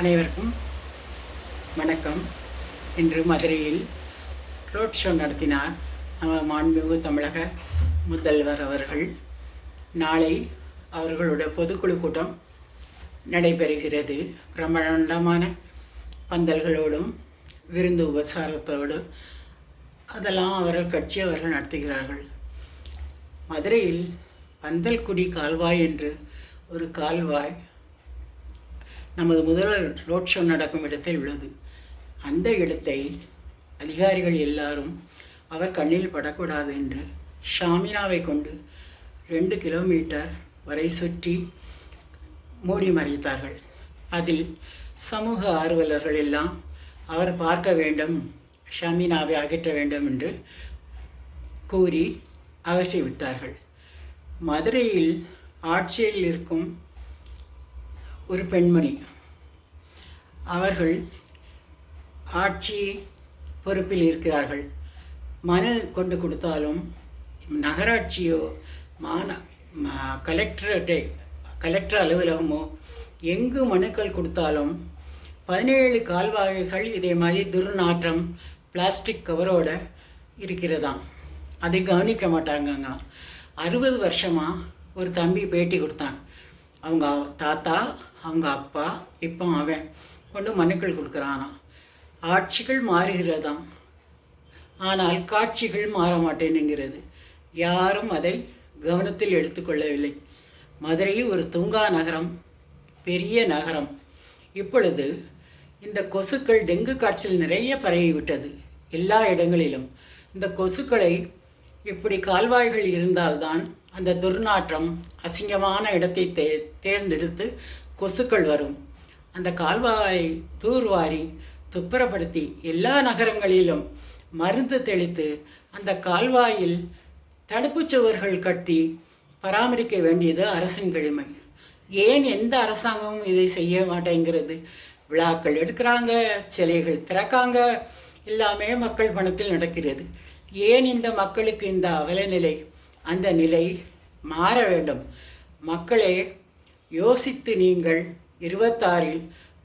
அனைவருக்கும் வணக்கம். இன்று மதுரையில் ரோட் ஷோ நடத்தினார் நம்ம மாண்புமிகு தமிழக முதல்வர் அவர்கள். நாளை அவர்களுடைய பொதுக்குழு கூட்டம் நடைபெறுகிறது. பிரம்மாண்டமான பந்தல்களோடும் விருந்து உபசாரத்தோடு அதெல்லாம் அவர்கள் கட்சி அவர்கள் நடத்துகிறார்கள். மதுரையில் பந்தல்குடி கால்வாய் என்று ஒரு கால்வாய் நமது முதல்வர் ரோட் ஷோ நடக்கும் இடத்தில் உள்ளது அந்த இடத்தை அதிகாரிகள் எல்லாரும் அவர் கண்ணில் படக்கூடாது என்று ஷாமினாவை கொண்டு ரெண்டு கிலோமீட்டர் வரை சுற்றி மூடி மறைத்தார்கள். அதில் சமூக ஆர்வலர்கள் எல்லாம் அவர் பார்க்க வேண்டும் ஷாமினாவை அகற்ற வேண்டும் என்று கூறி அகற்றி விட்டார்கள் மதுரையில் ஆட்சியில் இருக்கும் ஒரு பெண்மணி. அவர்கள் ஆட்சி பொறுப்பில் இருக்கிறார்கள். மனு கொண்டு கொடுத்தாலும் நகராட்சியோ மான கலெக்டரேட்டை கலெக்டர் அலுவலகமோ எங்கு மனுக்கள் கொடுத்தாலும் பதினேழு கால்வாய்கள் இதே மாதிரி துர்நாற்றம் பிளாஸ்டிக் கவரோட இருக்கிறதாம். அதை கவனிக்க மாட்டாங்கங்க அறுபது வருஷமாக ஒரு தம்பி பேட்டி கொடுத்தான். அவங்க தாத்தா அவங்க அப்பா இப்போ அவன் கொண்டு மனுக்கள் கொடுக்குறானா. ஆட்சிகள் மாறுகிறதாம். ஆனால் காட்சிகள் மாற மாட்டேனுங்கிறது யாரும் அதை கவனத்தில் எடுத்துக்கொள்ளவில்லை. மதுரை ஒரு தூங்கா நகரம் பெரிய நகரம். இப்பொழுது இந்த கொசுக்கள் டெங்கு காய்ச்சல் நிறைய பரவிவிட்டது. எல்லா இடங்களிலும். இந்த கொசுக்களை இப்படி கால்வாய்கள் இருந்தால்தான் அந்த துர்நாற்றம் அசிங்கமான இடத்தை தே தேர்ந்தெடுத்து கொசுக்கள் வரும். அந்த கால்வாயை தூர்வாரி துப்புரப்படுத்தி எல்லா நகரங்களிலும் மருந்து தெளித்து அந்த கால்வாயில் தடுப்புச் சுவர்கள் கட்டி பராமரிக்க வேண்டியது அரசின் கடமை. ஏன் எந்த அரசாங்கமும் இதை செய்ய மாட்டேங்கிறது? விழாக்கள் எடுக்கிறாங்க சிலைகள் திறக்காங்க எல்லாமே மக்கள் பணத்தில் நடக்கிறது. ஏன் இந்த மக்களுக்கு இந்த அவலநிலை? அந்த நிலை மாற வேண்டும். மக்களே யோசித்து நீங்கள் இருபத்தாறில்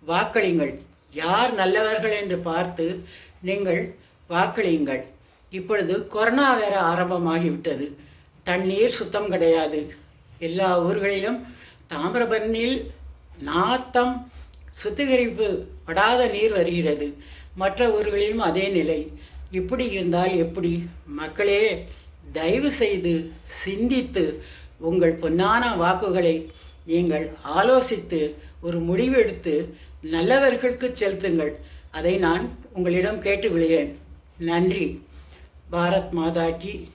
வாக்களியுங்கள். யார் நல்லவர்கள் என்று பார்த்து நீங்கள் வாக்களியுங்கள். இப்பொழுது கொரோனா வேற ஆரம்பமாகிவிட்டது. தண்ணீர் சுத்தம் கிடையாது. எல்லா ஊர்களிலும் தாமிரபரணியில் நாத்தம் சுத்திகரிப்பு படாத நீர் வருகிறது. மற்ற ஊர்களிலும் அதே நிலை. இப்படி இருந்தால் எப்படி? மக்களே தயவு செய்து சிந்தித்து உங்கள் பொன்னான வாக்குகளை நீங்கள் ஆலோசித்து ஒரு முடிவெடுத்து நல்லவர்களுக்கு செலுத்துங்கள். அதை நான் உங்களிடம் கேட்டுக்கொள்கிறேன் நன்றி. பாரத் மாதா கி.